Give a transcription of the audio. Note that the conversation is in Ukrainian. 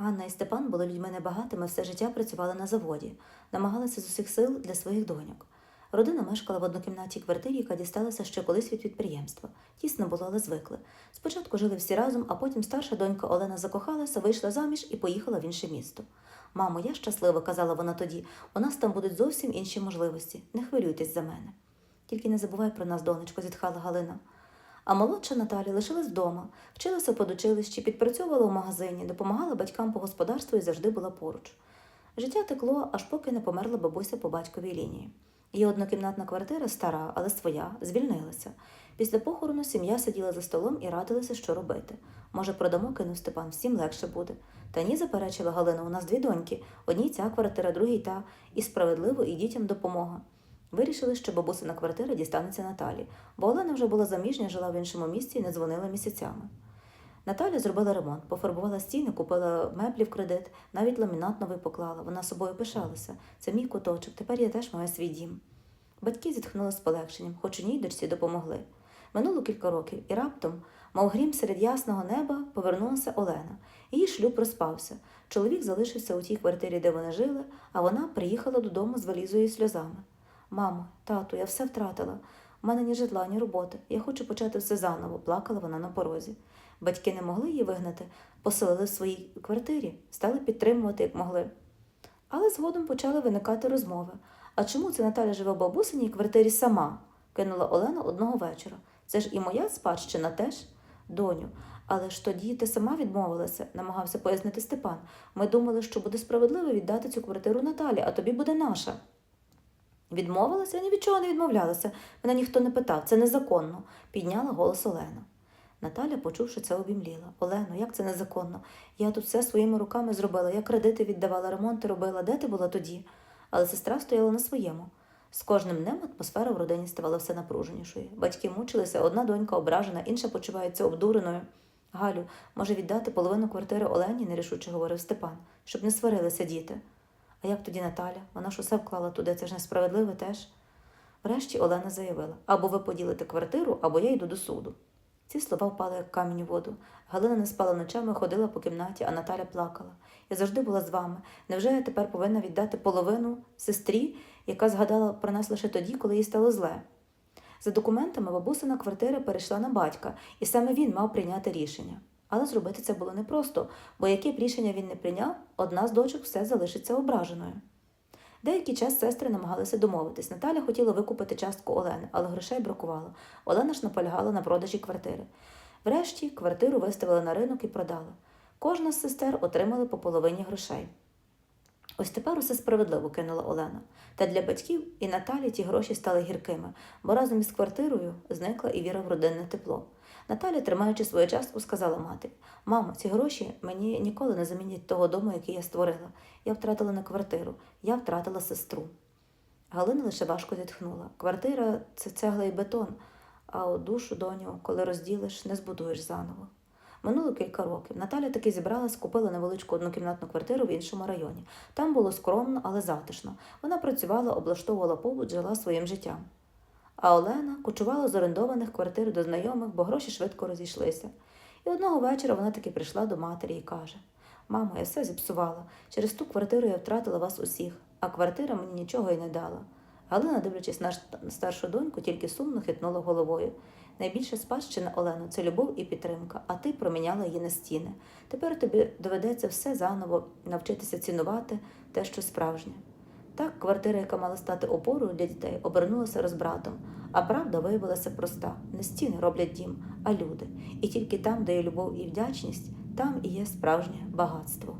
Ганна і Степан були людьми небагатими, все життя працювали на заводі, намагалися з усіх сил для своїх доньок. Родина мешкала в однокімнатній квартирі, яка дісталася ще колись від підприємства. Тісно було, але звикли. Спочатку жили всі разом, а потім старша донька Олена закохалася, вийшла заміж і поїхала в інше місто. Мамо, я щаслива, казала вона тоді. У нас там будуть зовсім інші можливості. Не хвилюйтесь за мене. Тільки не забувай про нас, донечко, зітхала Галина. А молодша Наталя лишилась вдома, вчилася в подучилищі, підпрацьовувала в магазині, допомагала батькам по господарству і завжди була поруч. Життя текло, аж поки не померла бабуся по батьковій лінії. Її однокімнатна квартира, стара, але своя, звільнилася. Після похорону сім'я сиділа за столом і радилася, що робити. Може, продамо, кинув Степан, всім легше буде. Та ні, заперечила Галина, у нас дві доньки. Одній ця квартира, другій та, і справедливо, і дітям допомога. Вирішили, що бабусина квартира дістанеться Наталі, бо Олена вже була заміжня, жила в іншому місці і не дзвонила місяцями. Наталя зробила ремонт, пофарбувала стіни, купила меблі в кредит, навіть ламінат новий поклала. Вона собою пишалася. Це мій куточок, тепер я теж маю свій дім. Батьки зітхнули з полегшенням, хоч одній дочці допомогли. Минуло кілька років, і раптом, мов грім серед ясного неба, повернулася Олена. Її шлюб розпався. Чоловік залишився у тій квартирі, де вони жили, а вона приїхала додому з валізою і сльозами. Мамо, тату, я все втратила. У мене ні житла, ні роботи. Я хочу почати все заново, плакала вона на порозі. Батьки не могли її вигнати, поселили в своїй квартирі, стали підтримувати, як могли. Але згодом почали виникати розмови. А чому це Наталя живе в бабусиній квартирі сама? кинула Олена одного вечора. Це ж і моя спадщина теж, доню. Але ж тоді ти сама відмовилася, намагався пояснити Степан. Ми думали, що буде справедливо віддати цю квартиру Наталі, а тобі буде наша. Відмовилася? Я ні від чого не відмовлялася. Мене ніхто не питав, це незаконно, підняла голос Олена. Наталя, почувши це, обімліла. Олено, як це незаконно? Я тут все своїми руками зробила, я кредити віддавала, ремонти робила. Де ти була тоді? Але сестра стояла на своєму. З кожним днем атмосфера в родині ставала все напруженішою. Батьки мучилися, одна донька ображена, інша почувається обдуреною. Галю, може віддати половину квартири Олені, нерішуче говорив Степан, щоб не сварилися діти. А як тоді Наталя? Вона ж усе вклала туди, це ж несправедливо теж. Врешті Олена заявила: або ви поділите квартиру, або я йду до суду. Ці слова впали як камінь у воду. Галина не спала ночами, ходила по кімнаті, а Наталя плакала. Я завжди була з вами. Невже я тепер повинна віддати половину сестрі, яка згадала про нас лише тоді, коли їй стало зле? За документами бабусина квартира перейшла на батька, і саме він мав прийняти рішення. Але зробити це було непросто, бо яке б рішення він не прийняв, одна з дочок все залишиться ображеною. Деякий час сестри намагалися домовитись. Наталя хотіла викупити частку Олени, але грошей бракувало. Олена ж наполягала на продажі квартири. Врешті квартиру виставили на ринок і продали. Кожна з сестер отримала по половині грошей. Ось тепер усе справедливо кинула Олена. Та для батьків і Наталі ті гроші стали гіркими, бо разом із квартирою зникла і віра в родинне тепло. Наталя, тримаючи свою частку, сказала матері: Мамо, ці гроші мені ніколи не замінять того дому, який я створила. Я втратила не квартиру, я втратила сестру. Галина лише важко зітхнула. Квартира це цегла і бетон, а душу доню, коли розділиш, не збудуєш заново. Минуло кілька років. Наталя таки зібралась, купила невеличку однокімнатну квартиру в іншому районі. Там було скромно, але затишно. Вона працювала, облаштовувала побут, жила своїм життям. А Олена кочувала з орендованих квартир до знайомих, бо гроші швидко розійшлися. І одного вечора вона таки прийшла до матері і каже: Мамо, я все зіпсувала. Через ту квартиру я втратила вас усіх, а квартира мені нічого й не дала. Галина, дивлячись на старшу доньку, тільки сумно хитнула головою. Найбільша спадщина Олено це любов і підтримка, а ти проміняла її на стіни. Тепер тобі доведеться все заново навчитися цінувати те, що справжнє. Так, квартира, яка мала стати опорою для дітей, обернулася розбратом, а правда виявилася проста: не стіни роблять дім, а люди. І тільки там, де є любов і вдячність, там і є справжнє багатство.